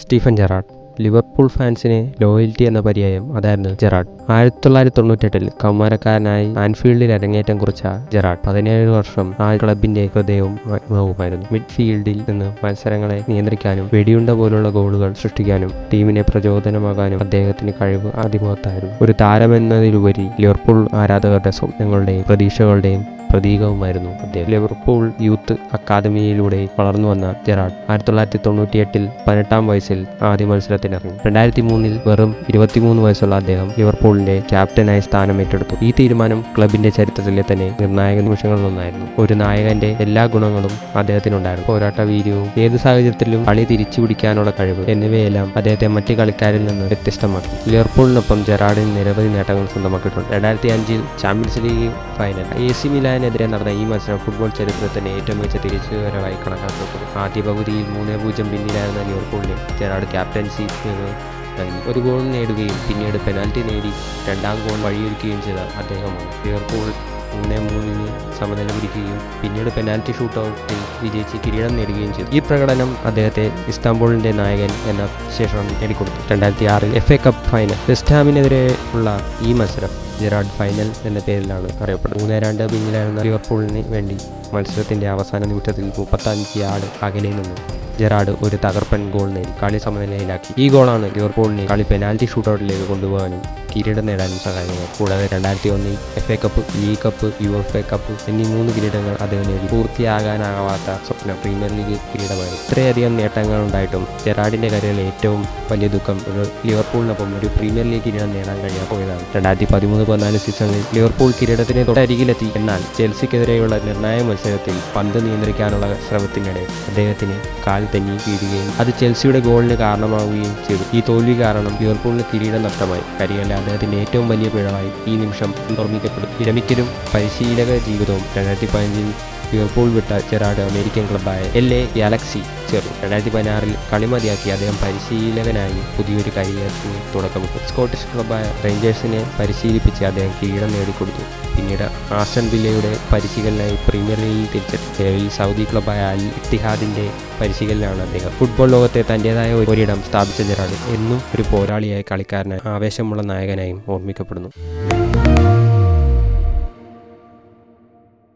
Stephen Gerrard Liverpool ഫാൻസിന് loyalty എന്ന പര്യായം അതായിരുന്നു ജെറാഡ്. ആയിരത്തി തൊള്ളായിരത്തി തൊണ്ണൂറ്റെട്ടിൽ കൗമാരക്കാരനായി ആൻഫീൽഡിൽ അരങ്ങേറ്റം കുറിച്ച ജെറാഡ് പതിനേഴ് വർഷം ആ ക്ലബിന്റെ ഹൃദയവും ആത്മാവുമായിരുന്നു മിഡ്ഫീൽഡിൽ നിന്ന് മത്സരങ്ങളെ നിയന്ത്രിക്കാനും വെടിയുണ്ട പോലുള്ള ഗോളുകൾ സൃഷ്ടിക്കാനും ടീമിനെ പ്രചോദനമാകാനും അദ്ദേഹത്തിന് കഴിവ് അതിമഹത്തായിരുന്നു ഒരു താരമെന്നതിലുപരി ലിവർപൂൾ ആരാധകരുടെ സ്വപ്നങ്ങളുടെയും പ്രതീക്ഷകളുടെയും പ്രതീകവുമായിരുന്നു അദ്ദേഹം. ലിവർപൂൾ യൂത്ത് അക്കാദമിയിലൂടെ വളർന്നു വന്ന ജെറാഡ് ആയിരത്തി തൊള്ളായിരത്തി തൊണ്ണൂറ്റി എട്ടിൽ പതിനെട്ടാം വയസ്സിൽ ആദ്യ മത്സരത്തിനിറങ്ങി. രണ്ടായിരത്തി മൂന്നിൽ വെറും ഇരുപത്തിമൂന്ന് വയസ്സുള്ള അദ്ദേഹം ലിവർപൂളിന്റെ ക്യാപ്റ്റനായി സ്ഥാനം ഏറ്റെടുത്തു ഈ തീരുമാനം ക്ലബിന്റെ ചരിത്രത്തിലെ തന്നെ നിർണായക നിമിഷങ്ങളിലൊന്നായിരുന്നു. ഒരു നായകന്റെ എല്ലാ ഗുണങ്ങളും അദ്ദേഹത്തിനുണ്ടായിരുന്നു. പോരാട്ട വീര്യവും ഏത് സാഹചര്യത്തിലും കളി തിരിച്ചു പിടിക്കാനുള്ള കഴിവ് എന്നിവയെല്ലാം അദ്ദേഹത്തെ മറ്റ് കളിക്കാരിൽ നിന്ന് വ്യത്യസ്തമാക്കി. ലിവർപൂളിനൊപ്പം ജെറാഡിന് നിരവധി നേട്ടങ്ങൾ സ്വന്തമാക്കിയിട്ടുണ്ട്. രണ്ടായിരത്തി അഞ്ചിൽ champions league final. A C മിലാനെതിരെ നടന്ന ഈ മത്സരം ഫുട്ബോൾ ചരിത്രത്തിന് ഏറ്റവും മികച്ച തിരിച്ചുവരവായി കണക്കാക്കപ്പെട്ടു. ആദ്യ പകുതിയിൽ മൂന്ന് പൂജ്യം പിന്നിലായിരുന്ന ലിവർപൂളിന് ജെറാഡ് ക്യാപ്റ്റൻസി ഒരു ഗോൾ നേടുകയും പിന്നീട് പെനാൽറ്റി നേടി രണ്ടാം ഗോൾ വഴിയൊരുക്കുകയും ചെയ്ത അദ്ദേഹമാണ്. ലിവർപൂൾ മൂന്ന് മൂന്നിന് സമനില പിടിക്കുകയും പിന്നീട് പെനാൽറ്റി ഷൂട്ടൗട്ടിൽ വിജയിച്ച് കിരീടം നേടുകയും ചെയ്തു. ഈ പ്രകടനം അദ്ദേഹത്തെ ഇസ്താംബൂളിന്റെ നായകൻ എന്ന ശേഷം നേടിക്കൊടുത്തു. രണ്ടായിരത്തി ആറിൽ F A cup final west ഹാമിനെതിരെ ഉള്ള ഈ മത്സരം ജെറാഡ് ഫൈനൽ എന്ന പേരിലാണ് അറിയപ്പെടുന്നത്. മൂന്ന് രണ്ട് പിന്നിലായിരുന്ന ലിവർപൂളിന് വേണ്ടി മത്സരത്തിന്റെ അവസാന നിമിഷത്തിൽ മുപ്പത്തഞ്ച് യാർഡ് അകലെ നിന്ന് ജെറാഡ് ഒരു തകർപ്പൻ ഗോൾ നേടി. കളി സമനിലയിലാക്കി. ഈ ഗോളാണ് ലിവർപൂളിനെ കളി പെനാൽറ്റി ഷൂട്ടൗട്ടിലേക്ക് കൊണ്ടുപോകാനും കിരീടം നേടാനും സഹായിക്കുന്നത്. കൂടാതെ രണ്ടായിരത്തി ഒന്നിൽ F A cup league cup U F A cup എന്നീ മൂന്ന് കിരീടങ്ങൾ അദ്ദേഹം നേടി. പൂർത്തിയാകാനാവാത്ത സ്വപ്ന പ്രീമിയർ ലീഗ് കിരീടമായി. ഇത്രയധികം നേട്ടങ്ങൾ ഉണ്ടായിട്ടും ജെറാഡിന്റെ കരിയറിലെ ഏറ്റവും വലിയ ദുഃഖം ഒരു ലിവർപൂളിനൊപ്പം ഒരു പ്രീമിയർ ലീഗ് കിരീടം നേടാൻ കഴിയാത്ത പോയതാണ് രണ്ടായിരത്തി പതിമൂന്ന് പതിനാല് സീസണിൽ ലിവർപൂൾ കിരീടത്തിന് തൊട്ടരികിലെത്തി. എന്നാൽ ചെൽസിക്കെതിരെയുള്ള നിർണായക മത്സരത്തിൽ പന്ത് നിയന്ത്രിക്കാനുള്ള ശ്രമത്തിനിടെ അദ്ദേഹത്തിന് കാൽ തെന്നി വീഴുകയും അത് ചെൽസിയുടെ ഗോളിന് കാരണമാവുകയും ചെയ്തു. ഈ തോൽവി കാരണം ലിവർപൂളിന് കിരീടം നഷ്ടമായി. കരിയറിലെ അദ്ദേഹത്തിന്റെ ഏറ്റവും വലിയ പിഴവായി ഈ നിമിഷം ഓർമ്മിക്കപ്പെടും വിരമിക്കലും പരിശീലക ജീവിതവും രണ്ടായിരത്തി പതിനഞ്ചിൽ ലിവർപൂൾ വിട്ട ജെറാഡ് അമേരിക്കൻ ക്ലബ്ബായ എൽ എ ഗാലക്സി ചേർന്നു. രണ്ടായിരത്തി പതിനാറിൽ കളിമതിയാക്കി അദ്ദേഹം പരിശീലകനായി പുതിയൊരു കരിയറിന് തുടക്കമിട്ടു. സ്കോട്ടിഷ് ക്ലബ്ബായ റേഞ്ചേഴ്സിനെ പരിശീലിപ്പിച്ച് അദ്ദേഹം കിരീടം നേടിക്കൊടുത്തു. പിന്നീട് ആസ്റ്റൺ വില്ലയുടെ പരിശീലനായി പ്രീമിയർ ലീഗിൽ തിരിച്ചെത്തി. സൗദി ക്ലബ്ബായ അൽ ഇത്തിഹാദിന്റെ പരിശീലനാണ് അദ്ദേഹം. ഫുട്ബോൾ ലോകത്തെ തന്റേതായ ഒരിടം സ്ഥാപിച്ച ജെറാഡ് എന്നും ഒരു പോരാളിയായ കളിക്കാരനായി ആവേശമുള്ള നായകനായും ഓർമ്മിക്കപ്പെടുന്നു.